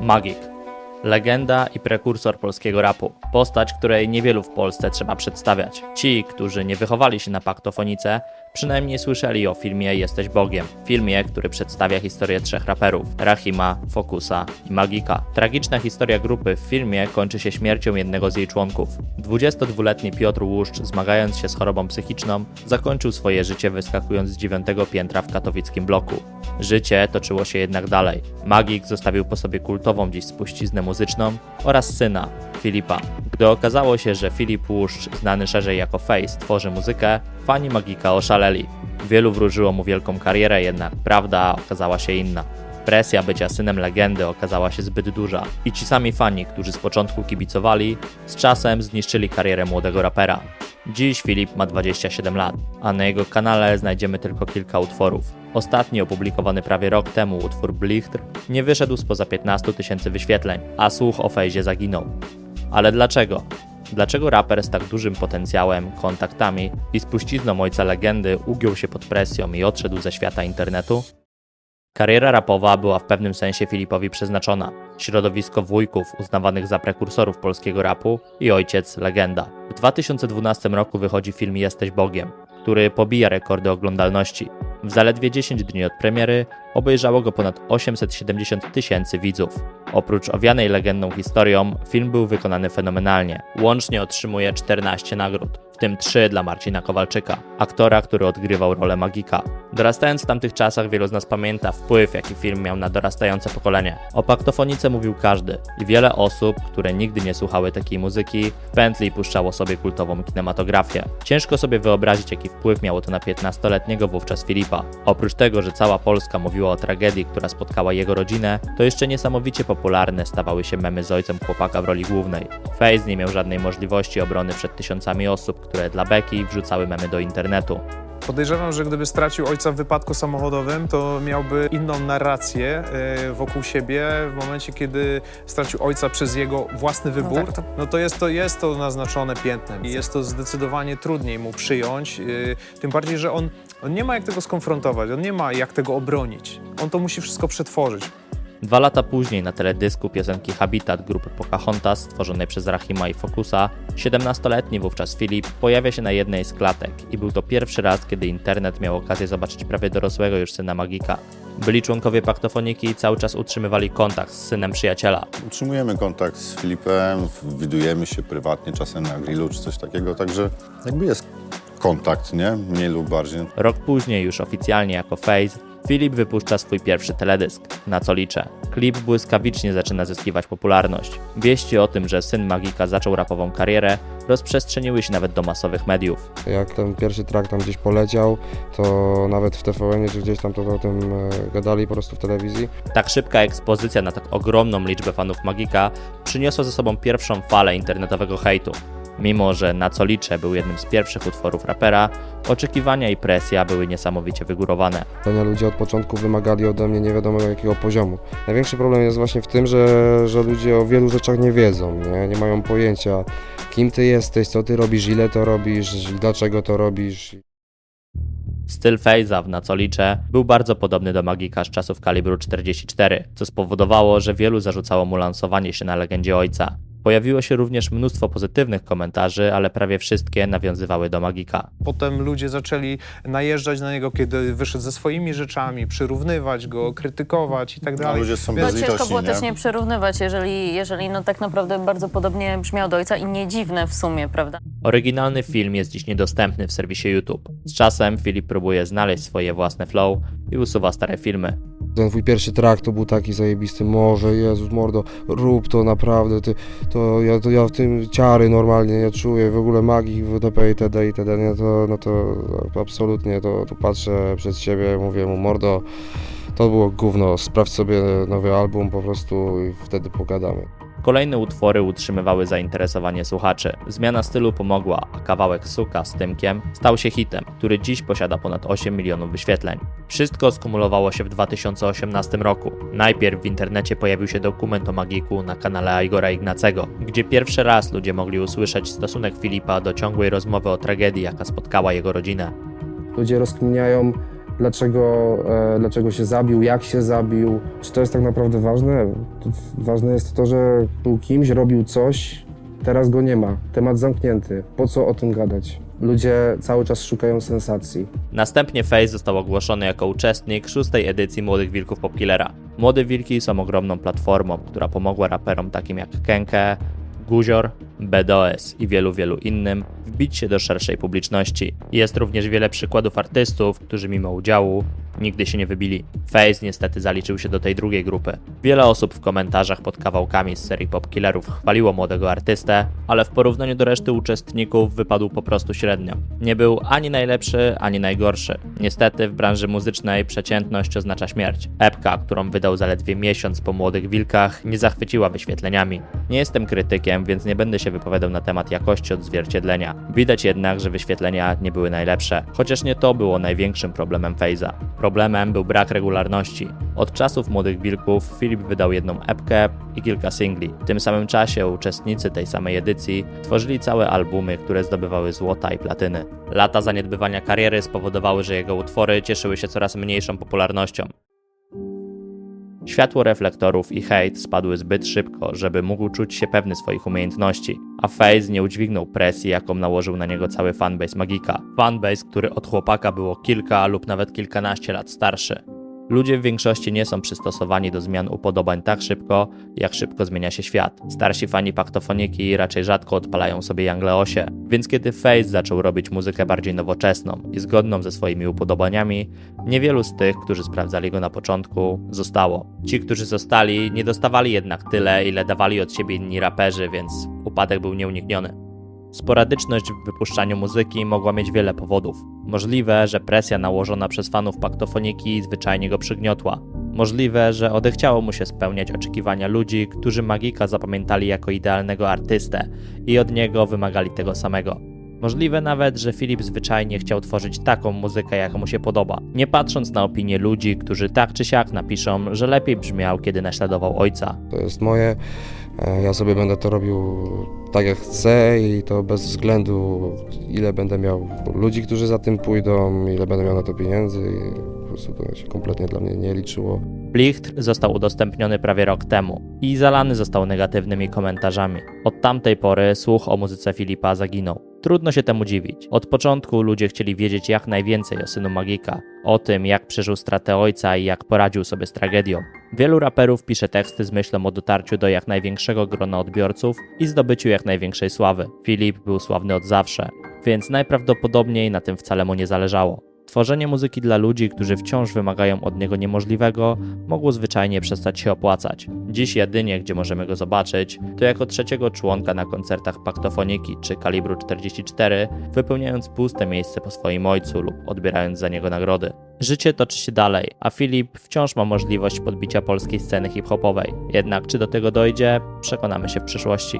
Magik. Legenda i prekursor polskiego rapu. Postać, której niewielu w Polsce trzeba przedstawiać. Ci, którzy nie wychowali się na paktofonice, przynajmniej słyszeli o filmie Jesteś Bogiem. Filmie, który przedstawia historię trzech raperów: Rahima, Fokusa i Magika. Tragiczna historia grupy w filmie kończy się śmiercią jednego z jej członków. 22-letni Piotr Łuszcz, zmagając się z chorobą psychiczną, zakończył swoje życie wyskakując z dziewiątego piętra w katowickim bloku. Życie toczyło się jednak dalej. Magik zostawił po sobie kultową dziś spuściznę muzyczną oraz syna, Filipa. Gdy okazało się, że Filip Łuszcz, znany szerzej jako Face, tworzy muzykę, fani Magika oszaleli. Wielu wróżyło mu wielką karierę, jednak prawda okazała się inna. Presja bycia synem legendy okazała się zbyt duża i ci sami fani, którzy z początku kibicowali, z czasem zniszczyli karierę młodego rapera. Dziś Filip ma 27 lat, a na jego kanale znajdziemy tylko kilka utworów. Ostatni opublikowany prawie rok temu utwór Blichtr nie wyszedł spoza 15 tysięcy wyświetleń, a słuch o fejzie zaginął. Ale dlaczego? Dlaczego raper z tak dużym potencjałem, kontaktami i spuścizną ojca legendy ugiął się pod presją i odszedł ze świata internetu? Kariera rapowa była w pewnym sensie Filipowi przeznaczona. Środowisko wujków uznawanych za prekursorów polskiego rapu i ojciec legenda. W 2012 roku wychodzi film Jesteś Bogiem, który pobija rekordy oglądalności. W zaledwie 10 dni od premiery obejrzało go ponad 870 tysięcy widzów. Oprócz owianej legendą historią, film był wykonany fenomenalnie. Łącznie otrzymuje 14 nagród, w tym 3 dla Marcina Kowalczyka, aktora, który odgrywał rolę magika. Dorastając w tamtych czasach, wielu z nas pamięta wpływ, jaki film miał na dorastające pokolenie. O paktofonice mówił każdy i wiele osób, które nigdy nie słuchały takiej muzyki, w pętli puszczało sobie kultową kinematografię. Ciężko sobie wyobrazić, jaki wpływ miało to na 15-letniego wówczas Filipa. Oprócz tego, że cała Polska mówiła o tragedii, która spotkała jego rodzinę, to jeszcze niesamowicie popularne stawały się memy z ojcem chłopaka w roli głównej. Face nie miał żadnej możliwości obrony przed tysiącami osób, które dla beki wrzucały memy do internetu. Podejrzewam, że gdyby stracił ojca w wypadku samochodowym, to miałby inną narrację e, wokół siebie w momencie, kiedy stracił ojca przez jego własny wybór. tak, to- No to jest to, jest to naznaczone piętnem i jest to zdecydowanie trudniej mu przyjąć, e, tym bardziej, że on, on nie ma jak tego skonfrontować, on nie ma jak tego obronić. On to musi wszystko przetworzyć. Dwa lata później na teledysku piosenki Habitat grupy Pocahontas stworzonej przez Rahima i Fokusa, 17-letni wówczas Filip pojawia się na jednej z klatek i był to pierwszy raz, kiedy internet miał okazję zobaczyć prawie dorosłego już syna Magika. Byli członkowie paktofoniki i cały czas utrzymywali kontakt z synem przyjaciela. Utrzymujemy kontakt z Filipem, widujemy się prywatnie czasem na grillu czy coś takiego, także jakby jest kontakt, nie? Mniej lub bardziej. Rok później, już oficjalnie jako Face, Filip wypuszcza swój pierwszy teledysk, na co liczę. Klip błyskawicznie zaczyna zyskiwać popularność. Wieści o tym, że syn Magika zaczął rapową karierę, rozprzestrzeniły się nawet do masowych mediów. Jak ten pierwszy track tam gdzieś poleciał, to nawet w TVN czy gdzieś tam to, to o tym e, gadali po prostu w telewizji. Tak szybka ekspozycja na tak ogromną liczbę fanów Magika przyniosła ze sobą pierwszą falę internetowego hejtu. Mimo, że Na co liczę był jednym z pierwszych utworów rapera, oczekiwania i presja były niesamowicie wygórowane. Ludzie od początku wymagali ode mnie nie wiadomo jakiego poziomu. Największy problem jest właśnie w tym, że, że ludzie o wielu rzeczach nie wiedzą, nie? nie mają pojęcia kim ty jesteś, co ty robisz, ile to robisz, dlaczego to robisz. Styl w Na co liczę był bardzo podobny do Magika z czasów kalibru 44, co spowodowało, że wielu zarzucało mu lansowanie się na legendzie ojca. Pojawiło się również mnóstwo pozytywnych komentarzy, ale prawie wszystkie nawiązywały do Magika. Potem ludzie zaczęli najeżdżać na niego, kiedy wyszedł ze swoimi rzeczami, przyrównywać go, krytykować i tak A dalej. ludzie są No ciężko było nie? też nie przyrównywać, jeżeli, jeżeli no tak naprawdę bardzo podobnie brzmiał do ojca i nie dziwne w sumie, prawda? Oryginalny film jest dziś niedostępny w serwisie YouTube. Z czasem Filip próbuje znaleźć swoje własne flow i usuwa stare filmy. Ten twój pierwszy track to był taki zajebisty, może Jezus mordo, rób to naprawdę, ty, to, ja, to ja w tym ciary normalnie nie czuję, w ogóle magii, WDP itd. itd. Nie, to, no to absolutnie, to, to patrzę przed siebie, mówię mu mordo, to było gówno, sprawdź sobie nowy album po prostu i wtedy pogadamy. Kolejne utwory utrzymywały zainteresowanie słuchaczy. Zmiana stylu pomogła, a kawałek Suka z Tymkiem stał się hitem, który dziś posiada ponad 8 milionów wyświetleń. Wszystko skumulowało się w 2018 roku. Najpierw w internecie pojawił się dokument o Magiku na kanale Igora Ignacego, gdzie pierwszy raz ludzie mogli usłyszeć stosunek Filipa do ciągłej rozmowy o tragedii, jaka spotkała jego rodzinę. Ludzie rozkminiają, dlaczego, e, dlaczego się zabił, jak się zabił. Czy to jest tak naprawdę ważne? Ważne jest to, że był kimś, robił coś, teraz go nie ma. Temat zamknięty. Po co o tym gadać? Ludzie cały czas szukają sensacji. Następnie Face został ogłoszony jako uczestnik szóstej edycji Młodych Wilków Popkillera. Młode Wilki są ogromną platformą, która pomogła raperom takim jak Kenke, Guzior, BDOS i wielu, wielu innym wbić się do szerszej publiczności. Jest również wiele przykładów artystów, którzy mimo udziału nigdy się nie wybili. Face niestety zaliczył się do tej drugiej grupy. Wiele osób w komentarzach pod kawałkami z serii Popkillerów chwaliło młodego artystę, ale w porównaniu do reszty uczestników wypadł po prostu średnio. Nie był ani najlepszy, ani najgorszy. Niestety w branży muzycznej przeciętność oznacza śmierć. Epka, którą wydał zaledwie miesiąc po Młodych Wilkach, nie zachwyciła wyświetleniami. Nie jestem krytykiem, więc nie będę się wypowiadał na temat jakości odzwierciedlenia. Widać jednak, że wyświetlenia nie były najlepsze, chociaż nie to było największym problemem Faze'a. Problemem był brak regularności. Od czasów Młodych Wilków Filip wydał jedną epkę i kilka singli. W tym samym czasie uczestnicy tej samej edycji tworzyli całe albumy, które zdobywały złota i platyny. Lata zaniedbywania kariery spowodowały, że jego utwory cieszyły się coraz mniejszą popularnością. Światło reflektorów i hejt spadły zbyt szybko, żeby mógł czuć się pewny swoich umiejętności, a FaZe nie udźwignął presji, jaką nałożył na niego cały fanbase Magika. Fanbase, który od chłopaka było kilka lub nawet kilkanaście lat starszy. Ludzie w większości nie są przystosowani do zmian upodobań tak szybko, jak szybko zmienia się świat. Starsi fani paktofoniki raczej rzadko odpalają sobie Jangleosie, więc kiedy Face zaczął robić muzykę bardziej nowoczesną i zgodną ze swoimi upodobaniami, niewielu z tych, którzy sprawdzali go na początku, zostało. Ci, którzy zostali, nie dostawali jednak tyle, ile dawali od siebie inni raperzy, więc upadek był nieunikniony. Sporadyczność w wypuszczaniu muzyki mogła mieć wiele powodów. Możliwe, że presja nałożona przez fanów paktofoniki zwyczajnie go przygniotła. Możliwe, że odechciało mu się spełniać oczekiwania ludzi, którzy Magika zapamiętali jako idealnego artystę i od niego wymagali tego samego. Możliwe nawet, że Filip zwyczajnie chciał tworzyć taką muzykę, jaka mu się podoba, nie patrząc na opinie ludzi, którzy tak czy siak napiszą, że lepiej brzmiał, kiedy naśladował ojca. To jest moje. E, Ja sobie będę to robił tak jak chcę i to bez względu ile będę miał ludzi, którzy za tym pójdą, ile będę miał na to pieniędzy. Po prostu to się kompletnie dla mnie nie liczyło. Blicht został udostępniony prawie rok temu i zalany został negatywnymi komentarzami. Od tamtej pory słuch o muzyce Filipa zaginął. Trudno się temu dziwić. Od początku ludzie chcieli wiedzieć jak najwięcej o synu Magika, o tym jak przeżył stratę ojca i jak poradził sobie z tragedią. Wielu raperów pisze teksty z myślą o dotarciu do jak największego grona odbiorców i zdobyciu jak największej sławy. Filip był sławny od zawsze, więc najprawdopodobniej na tym wcale mu nie zależało. Tworzenie muzyki dla ludzi, którzy wciąż wymagają od niego niemożliwego, mogło zwyczajnie przestać się opłacać. Dziś jedynie, gdzie możemy go zobaczyć, to jako trzeciego członka na koncertach Paktofoniki czy Kalibru 44, wypełniając puste miejsce po swoim ojcu lub odbierając za niego nagrody. Życie toczy się dalej, a Filip wciąż ma możliwość podbicia polskiej sceny hip-hopowej. Jednak czy do tego dojdzie, przekonamy się w przyszłości.